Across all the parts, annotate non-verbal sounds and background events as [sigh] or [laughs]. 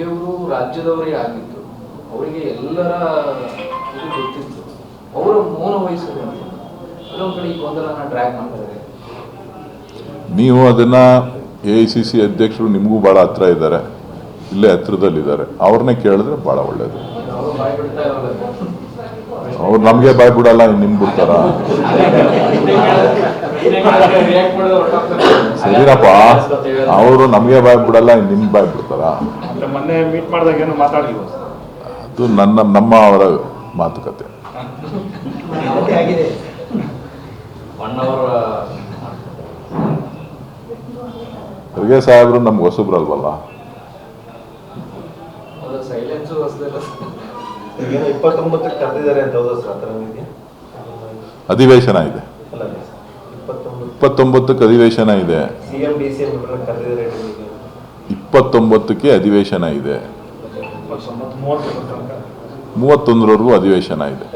ಖರ್ಗೆಯವರು ರಾಜ್ಯದವರೇ ಆಗಿತ್ತು ಅವರಿಗೆ ಎಲ್ಲರ ಇದು ಗೊತ್ತಿತ್ತು. ಅವರ ಮೌನ ವಹಿಸಿದ್ರು ಅಂತ. ಕೆಲವೊಂದು ಕಡೆ ಈ ಗೊಂದಲನ ಡ್ರ್ಯಾಗ್ ಮಾಡ್ತಾರೆ ನೀವು ಅದನ್ನ ಎ ಐ ಸಿ ಸಿ ಅಧ್ಯಕ್ಷರು ನಿಮಗೂ ಭಾಳ ಹತ್ರ ಇದ್ದಾರೆ. ಇಲ್ಲೇ ಹತ್ರದಲ್ಲಿದ್ದಾರೆ. ಅವ್ರನ್ನೇ ಕೇಳಿದ್ರೆ ಭಾಳ ಒಳ್ಳೇದು. ಅವರು ನಮಗೆ ಬಾಯ್ ಬಿಡಲ್ಲ ನಿಮ್ ಬಿಡ್ತಾರ? ಸರಿನಪ್ಪ ಅವರು ನಮಗೆ ಬಾಯ್ ಬಿಡಲ್ಲ ನಿಮ್ ಬಾಯ್ ಬಿಡ್ತಾರ? ಅಂದ್ರೆ ಮೊನ್ನೆ ಮೀಟ್ ಮಾಡಿದಾಗ ಏನು ಮಾತಾಡಲಿಲ್ಲ ಅದು ನನ್ನ ನಮ್ಮ ಅವರ ಮಾತುಕತೆ. ಖರ್ಗೆ ಸಾಹೇಬರು ನಮ್ಗೆ ಹೊಸಬ್ರಲ್ವಲ್ಲ ಅಧಿವೇಶನ ಇದೆ. ಇಪ್ಪತ್ತೊಂಬತ್ತಕ್ಕೆ ಅಧಿವೇಶನ ಇದೆ. ಇಪ್ಪತ್ತೊಂಬತ್ತಕ್ಕೆ ಅಧಿವೇಶನ ಇದೆ. ಮೂವತ್ತೊಂದರವರೆಗೂ ಅಧಿವೇಶನ ಇದೆ.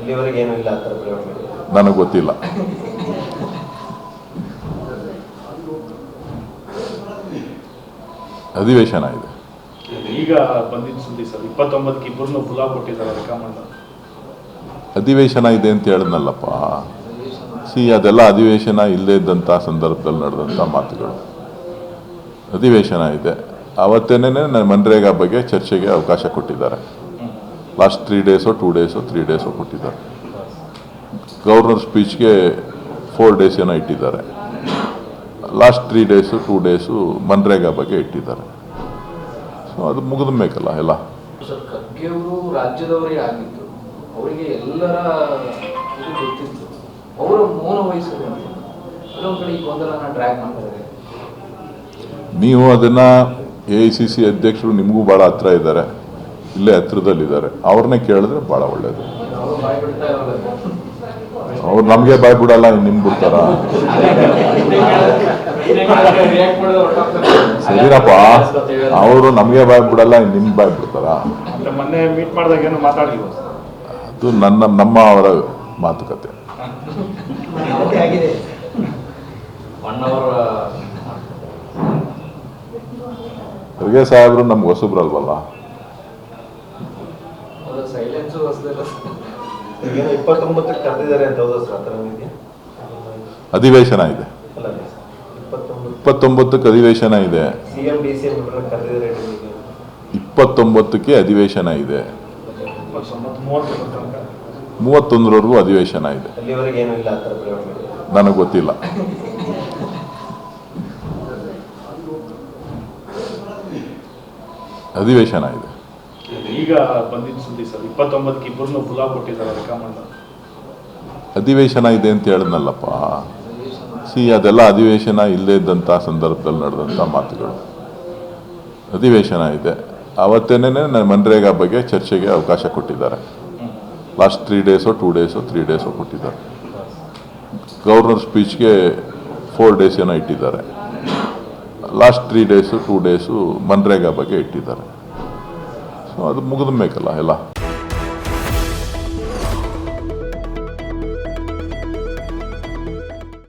ನನಗೆ ಗೊತ್ತಿಲ್ಲ. ಅಧಿವೇಶನ ಇದೆ. ಈಗ ಬಂದಿದ್ದ ಸುದ್ದಿ ಸರ್. ಇಪ್ಪತ್ತೊಂಬತ್ತಕ್ಕೆ ಇಬ್ಬರನ್ನು ಪುಲಾವ್ ಕೊಟ್ಟಿದ್ದಾರೆ ಅಧಿವೇಶನ ಇದೆ ಅಂತ ಹೇಳಿದ್ನಲ್ಲಪ್ಪ. ಸಿ, ಅದೆಲ್ಲ ಅಧಿವೇಶನ ಇಲ್ಲದೇ ಇದ್ದಂಥ ಸಂದರ್ಭದಲ್ಲಿ ನಡೆದಂಥ ಮಾತುಗಳು. ಅಧಿವೇಶನ ಇದೆ. ಅವತ್ತೇನೆ ಮನ್ರೇಗಾ ಬಗ್ಗೆ ಚರ್ಚೆಗೆ ಅವಕಾಶ ಕೊಟ್ಟಿದ್ದಾರೆ. ಲಾಸ್ಟ್ ತ್ರೀ ಡೇಸೋ ಟೂ ಡೇಸೋ ತ್ರೀ ಡೇಸೋ ಕೊಟ್ಟಿದ್ದಾರೆ. ಗವರ್ನರ್ ಸ್ಪೀಚ್ಗೆ ಫೋರ್ ಡೇಸ್ ಏನೋ ಇಟ್ಟಿದ್ದಾರೆ. Last three days two days MNREGA ಬಗ್ಗೆ ಇಟ್ಟಿದ್ದಾರೆ. ಸೊ ಅದು ಮುಗಿದ ಮೇಕಲ್ಲ ಎಲ್ಲ. ಸರ್ ಖರ್ಗೆಯವರು ರಾಜ್ಯದವರೇ ಆಗಿದ್ದು ಅವರಿಗೆ ಎಲ್ಲರ ಇದು ಗೊತ್ತಿತ್ತು. ಅವರ ಮೌನ ವಹಿಸಿದ್ರು ಅಂತ. ಕೆಲವೊಂದು ಕಡೆ ಈ ಗೊಂದಲನ ಡ್ರ್ಯಾಗ್ ಮಾಡ್ತಾರೆ ನೀವು ಅದನ್ನ ಎ ಐ ಸಿ ಸಿ ಅಧ್ಯಕ್ಷರು ನಿಮಗೂ ಭಾಳ ಹತ್ರ ಇದ್ದಾರೆ. ಇಲ್ಲೇ ಹತ್ರದಲ್ಲಿದ್ದಾರೆ. ಅವ್ರನ್ನೇ ಕೇಳಿದ್ರೆ ಭಾಳ ಇರೋಲ್ಲ. ಅವ್ರು ನಮಗೆ ಬಾಯ್ ಬಿಡಲ್ಲ ನಿಮ್ಗೆ ಬಿಡ್ತಾರ? [laughs] ಮಾಡಿದ್ರೆ ಅವರು ನಮಗೆ ಬಾಯ್ ಬಿಡಲ್ಲ ನಿಮ್ಗೆ ಬಾಯ್ ಬಿಡ್ತಾರ? ಅಂದ್ರೆ ಮೊನ್ನೆ ಮೀಟ್ ಮಾಡಿದಾಗ ಏನು ಮಾತಾಡಲಿಲ್ಲ ಅದು ನನ್ನ ನಮ್ಮ ಅವರ ಮಾತುಕತೆ. ಖರ್ಗೆ ಸಾಹೇಬರು ನಮ್ಗೆ ಹೊಸಬ್ರಲ್ವಲ್ಲ ಅಲ್ವಲ್ಲ? ಅಧಿವೇಶನ ಏನೋ ಇಪ್ಪತ್ತೊಂಬತ್ತಕ್ಕೆ ಕರೆದಿದ್ದಾರೆ ಅಂತ ಹೌದಾ ಸರ್ ಆ ಥರ ಇದೆಯಾ ಅಧಿವೇಶನ ಇದೆ ಅಲ್ಲ ಇಪ್ಪತ್ತೊಂಬತ್ತು ಇಪ್ಪತ್ತೊಂಬತ್ತಕ್ಕೆ ಅಧಿವೇಶನ ಇದೆ. ಇಪ್ಪತ್ತೊಂಬತ್ತಕ್ಕೆ ಅಧಿವೇಶನ ಇದೆ. ಮೂವತ್ತೊಂದರವರೆಗೂ ಅಧಿವೇಶನ ಇದೆ. ನನಗೆ ಗೊತ್ತಿಲ್ಲ. ಅಧಿವೇಶನ ಇದೆ. ಈಗ ಬಂದಿದ್ದ ಸುದ್ದಿ ಸರ್ ಇಪ್ಪತ್ತೊಂಬತ್ತಕ್ಕೆ ಇಬ್ಬರನ್ನು ಪುಲಾವ್ ಕೊಟ್ಟಿದ್ದಾರೆ ರೆಕಮೆಂಡ್. ಅಧಿವೇಶನ ಇದೆ ಅಂತ ಹೇಳಿದ್ನಲ್ಲಪ್ಪ. ಸಿ ಅದೆಲ್ಲ ಅಧಿವೇಶನ ಇಲ್ಲದೇ ಇದ್ದಂಥ ಸಂದರ್ಭದಲ್ಲಿ ನಡೆದಂಥ ಮಾತುಗಳು. ಅಧಿವೇಶನ ಇದೆ. ಅವತ್ತೇನೆ ಮನ್ರೇಗಾ ಬಗ್ಗೆ ಚರ್ಚೆಗೆ ಅವಕಾಶ ಕೊಟ್ಟಿದ್ದಾರೆ. ಲಾಸ್ಟ್ ತ್ರೀ ಡೇಸೋ ಟೂ ಡೇಸೋ ತ್ರೀ ಡೇಸೋ ಕೊಟ್ಟಿದ್ದಾರೆ. ಗವರ್ನರ್ ಸ್ಪೀಚ್ಗೆ ಫೋರ್ ಡೇಸ್ ಏನೋ ಇಟ್ಟಿದ್ದಾರೆ. Last three days two days MNREGA ಬಗ್ಗೆ ಇಟ್ಟಿದ್ದಾರೆ. ಸೊ ಅದು ಮುಗಿದ ಮೇಕಲ್ಲ ಎಲ್ಲ.